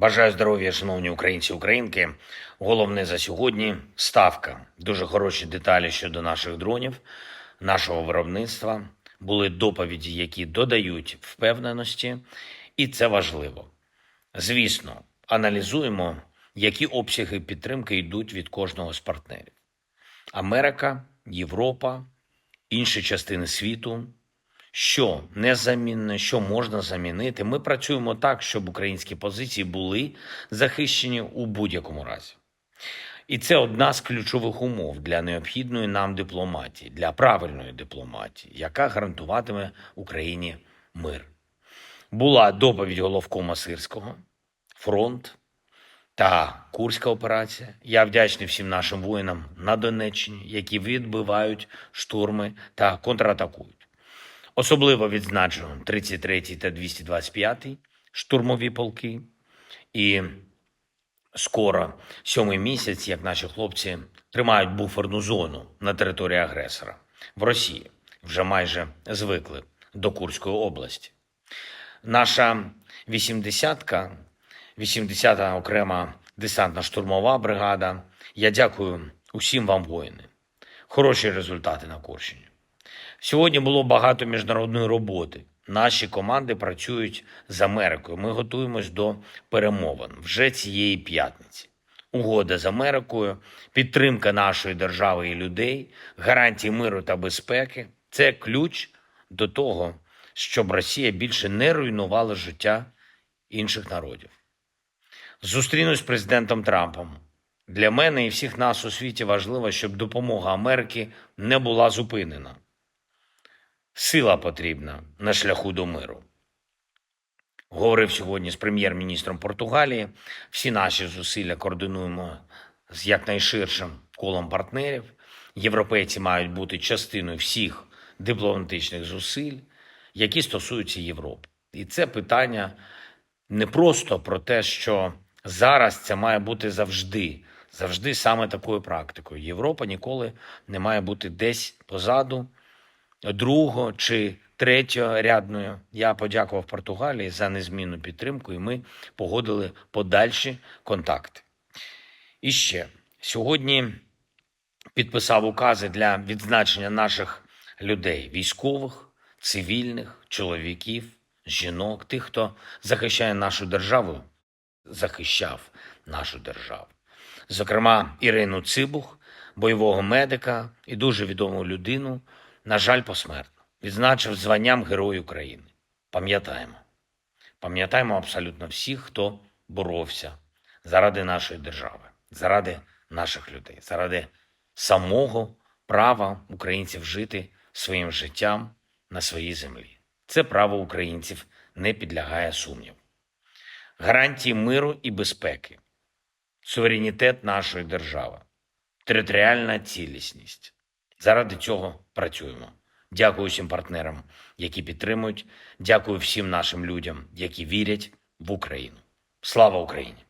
Бажаю здоров'я, шановні українці українки. Головне за сьогодні ставка. Дуже хороші деталі щодо наших дронів, нашого виробництва. Були доповіді, які додають впевненості, і це важливо. Звісно, аналізуємо, які обсяги підтримки йдуть від кожного з партнерів. Америка, Європа, інші частини світу. Що незамінне, що можна замінити. Ми працюємо так, щоб українські позиції були захищені у будь-якому разі. І це одна з ключових умов для необхідної нам дипломатії, для правильної дипломатії, яка гарантуватиме Україні мир. Була доповідь головкома Сирського, фронт та Курська операція. Я вдячний всім нашим воїнам на Донеччині, які відбивають штурми та контратакують. Особливо відзначу 33 та 225 штурмові полки. І скоро сьомий місяць, як наші хлопці тримають буферну зону на території агресора в Росії. Вже майже звикли до Курської області. Наша 80-ка, 80-та окрема десантна штурмова бригада. Я дякую усім вам, воїни. Хороші результати на Курщині. Сьогодні було багато міжнародної роботи. Наші команди працюють з Америкою. Ми готуємось до перемовин вже цієї п'ятниці. Угода з Америкою, підтримка нашої держави і людей, гарантії миру та безпеки це ключ до того, щоб Росія більше не руйнувала життя інших народів. Зустрінусь з президентом Трампом. Для мене і всіх нас у світі важливо, щоб допомога Америки не була зупинена. Сила потрібна на шляху до миру. Говорив сьогодні з прем'єр-міністром Португалії. Всі наші зусилля координуємо з якнайширшим колом партнерів. Європейці мають бути частиною всіх дипломатичних зусиль, які стосуються Європи. І це питання не просто про те, що зараз це має бути завжди, завжди саме такою практикою. Європа ніколи не має бути десь позаду другого чи третьорядною. Я подякував Португалії за незмінну підтримку, і ми погодили подальші контакти. І ще сьогодні підписав укази для відзначення наших людей: військових, цивільних, чоловіків, жінок, тих, хто захищає нашу державу, захищав нашу державу. Зокрема, Ірину Цибух, бойового медика і дуже відому людину, на жаль, посмертно, відзначив званням Герой України. Пам'ятаємо. Пам'ятаємо абсолютно всіх, хто боровся заради нашої держави, заради наших людей, заради самого права українців жити своїм життям на своїй землі. Це право українців не підлягає сумніву. Гарантії миру і безпеки, суверенітет нашої держави, територіальна цілісність. Заради цього працюємо. Дякую всім партнерам, які підтримують. Дякую всім нашим людям, які вірять в Україну. Слава Україні!